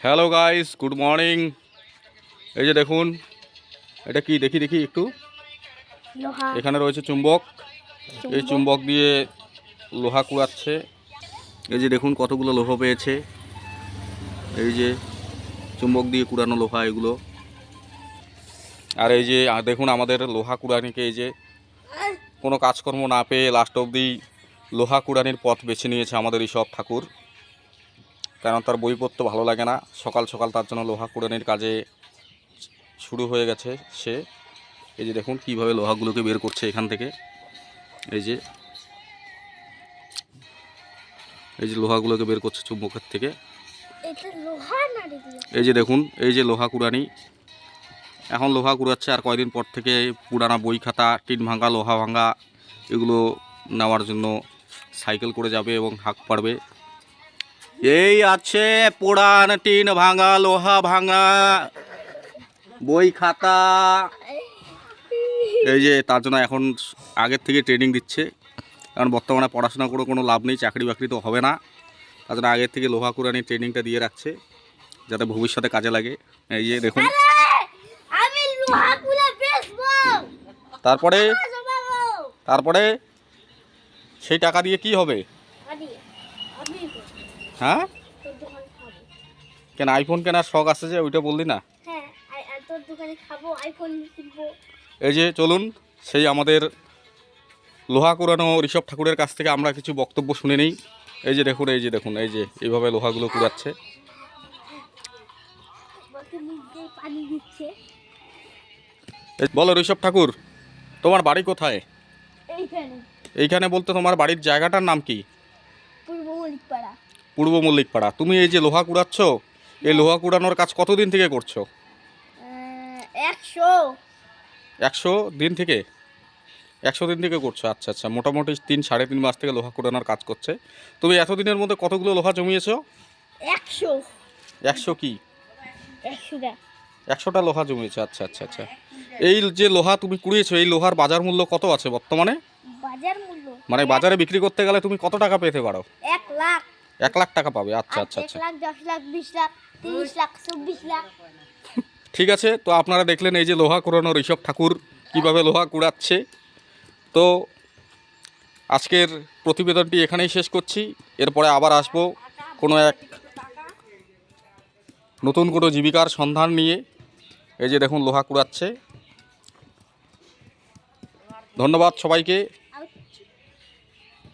Hello guys good morning এই যে দেখুন এটা কি? দেখি দেখি একটু। এখানে রয়েছে চুম্বক। এই চুম্বক। দিয়ে লোহা কুড়াচ্ছে। এই যে দেখুন কতগুলো লোহা পেয়েছে। এই যে চুম্বক দিয়ে কুড়ানো লোহা এগুলো। আর এই যে দেখুন আমাদের লোহা কুড়ানিকে এই যে কোনো কাজকর্ম না পেয়ে লাস্ট অবধি লোহা কুড়ানির পথ বেছে নিয়েছে আমাদের এই সব ঠাকুর। কারণ তার বই পড়তে ভালো লাগে না। সকাল সকাল তার জন্য লোহা কুড়ানির কাজে শুরু হয়ে গেছে সে। এই যে দেখুন কীভাবে লোহাগুলোকে বের করছে এখান থেকে। এই যে। এই যে লোহাগুলোকে বের করছে চুম্বকের থেকে। এই যে দেখুন এই যে লোহা কুড়ানি। এখন লোহা কুড়াচ্ছে আর কয়দিন পর থেকে পুরানা বই খাতা টিন ভাঙা লোহা ভাঙা এগুলো নেওয়ার জন্য সাইকেল করে যাবে এবং হাঁক পারবে এই আছে পোড়ান টিন ভাঙা লোহা ভাঙা বই খাতা। এই যে তার জন্য এখন আগের থেকে ট্রেনিং দিচ্ছে। কারণ বর্তমানে পড়াশোনা করে কোনো লাভ নেই চাকরি বাকরি তো হবে না। তার জন্য আগের থেকে লোহা কুড়ানির ট্রেনিংটা দিয়ে রাখছে যাতে ভবিষ্যতে কাজে লাগে। এই যে দেখুন। তারপরে? তারপরে? সেই টাকা দিয়ে কি হবে? হ্যাঁ? কেন আইফোন কেনার শখ আছে যে ওইটা বললি না? হ্যাঁ এই যে চলুন সেই আমাদের লোহা কুড়ানো ঋষভ ঠাকুরের কাছ থেকে আমরা কিছু বক্তব্য শুনে নিই। এই যে দেখুন এই যে দেখুন এই যে এইভাবে লোহাগুলো কুড়াচ্ছে। বলো ঋষভ ঠাকুর তোমার বাড়ি কোথায়? এইখানে। এইখানে বলতে তোমার বাড়ির জায়গাটার নাম কি? পূর্ব পূর্ব মল্লিকপাড়া। তুমি এই যে লোহা কুড়াচ্ছ এই লোহা কুড়ানোর কাজ কতদিন থেকে করছ? একশো। একশো দিন থেকে? একশো দিন থেকে করছ? আচ্ছা আচ্ছা মোটামুটি তিন সাড়ে তিন মাস থেকে লোহা কুড়ানোর কাজ করছে। তুমি এতদিনের মধ্যে কতগুলো লোহা জমিয়েছো? একশো। একশো কি? একশোটা। একশোটা লোহা জমিয়েছো আচ্ছা আচ্ছা আচ্ছা। এই যে লোহা তুমি কুড়িয়েছো এই লোহার বাজার মূল্য কত আছে বর্তমানে? বাজার মূল্য? মানে বাজারে বিক্রি করতে গেলে তুমি কত টাকা পেতে পারো? এক লাখ। এক লাখ টাকা পাবে আচ্ছা আচ্ছা এক আচ্ছা। লাখ দশ লাখ বিশ লাখ তিরিশ লাখ চব্বিশ লাখ। ঠিক আছে তো আপনারা দেখলেন এই যে লোহা কুড়ানো ঋষভ ঠাকুর কীভাবে লোহা কুড়াচ্ছে। তো আজকের প্রতিবেদনটি এখানেই শেষ করছি এরপরে আবার আসব কোনো এক নতুন কোনো জীবিকার সন্ধান নিয়ে। এই যে দেখুন লোহা কুড়াচ্ছে। ধন্যবাদ সবাইকে।